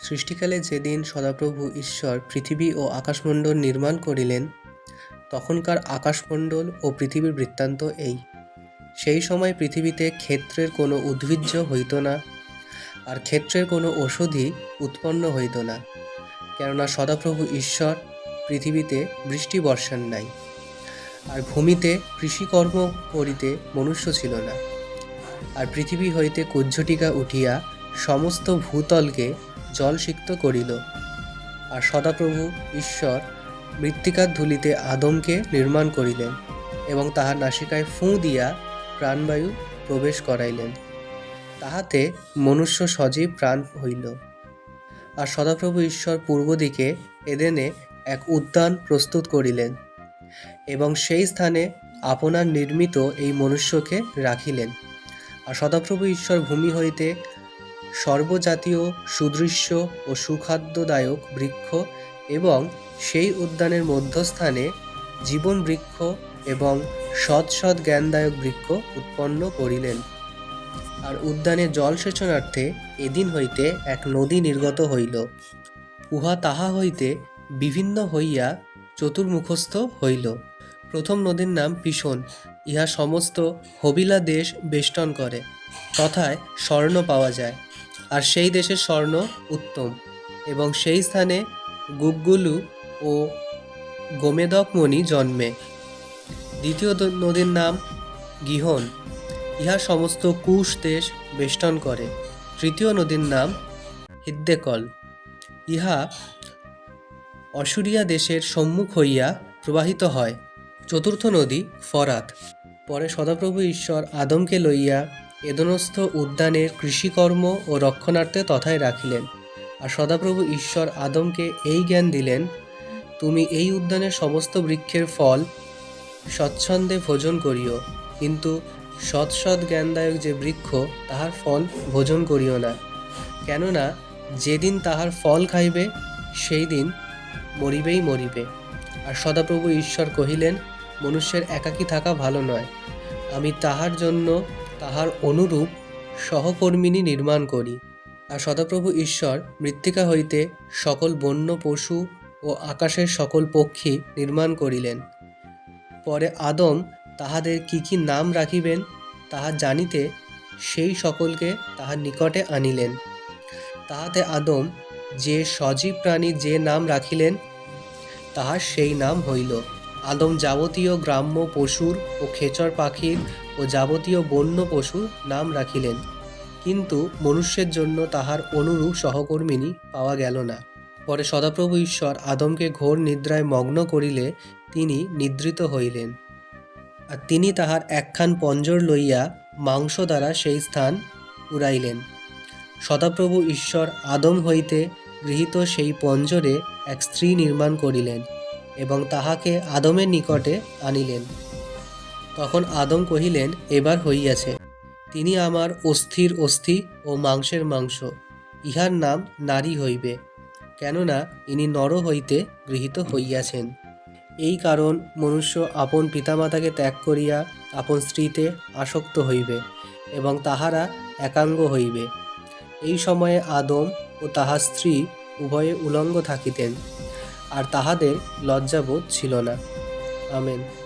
সৃষ্টিকালে যেদিন সদাপ্রভু ঈশ্বর পৃথিবী ও আকাশমণ্ডল নির্মাণ করিলেন, তখনকার আকাশমণ্ডল ও পৃথিবীর বৃত্তান্ত এই। সেই সময় পৃথিবীতে ক্ষেত্রের কোনো উদ্ভিজ্জ হইত না, আর ক্ষেত্রের কোনো ওষুধই উৎপন্ন হইত না, কেননা সদাপ্রভু ঈশ্বর পৃথিবীতে বৃষ্টি বর্ষান নাই, আর ভূমিতে কৃষিকর্ম করিতে মনুষ্য ছিল না। আর পৃথিবী হইতে কুজ্ঝটিকা উঠিয়া সমস্ত ভূতলকে জলসিক্ত করিল। আর সদাপ্রভু ঈশ্বর মৃত্তিকার ধুলিতে আদমকে নির্মাণ করিলেন এবং তাহার নাসিকায় ফুঁ দিয়া প্রাণবায়ু প্রবেশ করাইলেন। তাহাতে মনুষ্য সজীব প্রাণ হইল। আর সদাপ্রভু ঈশ্বর পূর্ব দিকে এদেনে এক উদ্যান প্রস্তুত করিলেন এবং সেই স্থানে আপনার নির্মিত এই মনুষ্যকে রাখিলেন। আর সদাপ্রভু ঈশ্বর ভূমি হইতে সর্বজাতীয়, সুদৃশ্য ও সুখাদ্যদায়ক বৃক্ষ এবং সেই উদ্যানের মধ্যস্থানে জীবন বৃক্ষ এবং সৎ সৎ জ্ঞানদায়ক বৃক্ষ উৎপন্ন করিলেন। আর উদ্যানে জলসেচনার্থে এদিন হইতে এক নদী নির্গত হইল। উহা তাহা হইতে বিভিন্ন হইয়া চতুর্মুখস্থ হইল। প্রথম নদীর নাম পিশন ইহা সমস্ত হবিলা দেশ বেষ্টন করে। তথায় স্বর্ণ পাওয়া যায়। আর সেই দেশের স্বর্ণ উত্তম এবং সেই স্থানে গুগগুলু ও গোমেদকমণি জন্মে। দ্বিতীয় নদীর নাম গিহন। ইহা সমস্ত কুশ দেশ বেষ্টন করে। তৃতীয় নদীর নাম হিদ্দেকল। ইহা অসুরিয়া দেশের সম্মুখ হইয়া প্রবাহিত হয়। চতুর্থ নদী ফরাত। পরে সদাপ্রভু ঈশ্বর আদমকে লইয়া এদনস্থ উদ্যানের কৃষিকর্ম ও রক্ষণার্থে তথায় রাখিলেন। আর সদাপ্রভু ঈশ্বর আদমকে এই জ্ঞান দিলেন, তুমি এই উদ্যানের সমস্ত বৃক্ষের ফল স্বচ্ছন্দে ভোজন করিও, কিন্তু সৎ সৎ জ্ঞানদায়ক যে বৃক্ষ, তাহার ফল ভোজন করিও না। কেননা, যেদিন তাহার ফল খাইবে সেই দিন মরিবেই মরিবে। আর সদাপ্রভু ঈশ্বর কহিলেন, মনুষ্যের একাকী থাকা ভালো নয়। আমি তাহার জন্য তাহার অনুরূপ সহকর্মিনী নির্মাণ করি আর সদাপ্রভু ঈশ্বর মৃত্তিকা হইতে সকল বন্য পশু ও আকাশের সকল পক্ষী নির্মাণ করিলেন। পরে আদম তাহাদের কি কি নাম রাখিবেন তাহা জানিতে সেই সকলকে তাহার নিকটে আনিলেন। তাহাতে আদম যে সজীব প্রাণী যে নাম রাখিলেন, তাহার সেই নাম হইল আদম যাবতীয় গ্রাম্য পশুর ও খেচর পাখির ও যাবতীয় বন্য পশুর নাম রাখিলেন। কিন্তু মনুষ্যের জন্য তাহার অনুরূপ সহকর্মিনী পাওয়া গেল না। পরে সদাপ্রভু ঈশ্বর আদমকে ঘোর নিদ্রায় মগ্ন করিলে তিনি নিদ্রিত হইলেন। আর তিনি তাহার একখান পঞ্জর লইয়া মাংস দ্বারা সেই স্থান উড়াইলেন। সদাপ্রভু ঈশ্বর আদম হইতে গৃহীত সেই পঞ্জরে এক স্ত্রী নির্মাণ করিলেন। এবং তাহাকে আদমের নিকটে আনিলেন। তখন আদম কহিলেন, এবার হইয়াছে। তিনি আমার অস্থির অস্থি ও মাংসের মাংস। ইহার নাম নারী হইবে, কেননা ইনি নর হইতে গৃহীত হইয়াছেন। এই কারণ মনুষ্য আপন পিতামাতাকে ত্যাগ করিয়া আপন স্ত্রীতে আসক্ত হইবে এবং তাহারা একাঙ্গ হইবে। এই সময়ে আদম ও তাহার স্ত্রী উভয়ে উলঙ্গ থাকিতেন। আর তাহাদের লজ্জাবোধ ছিল না। আমেন।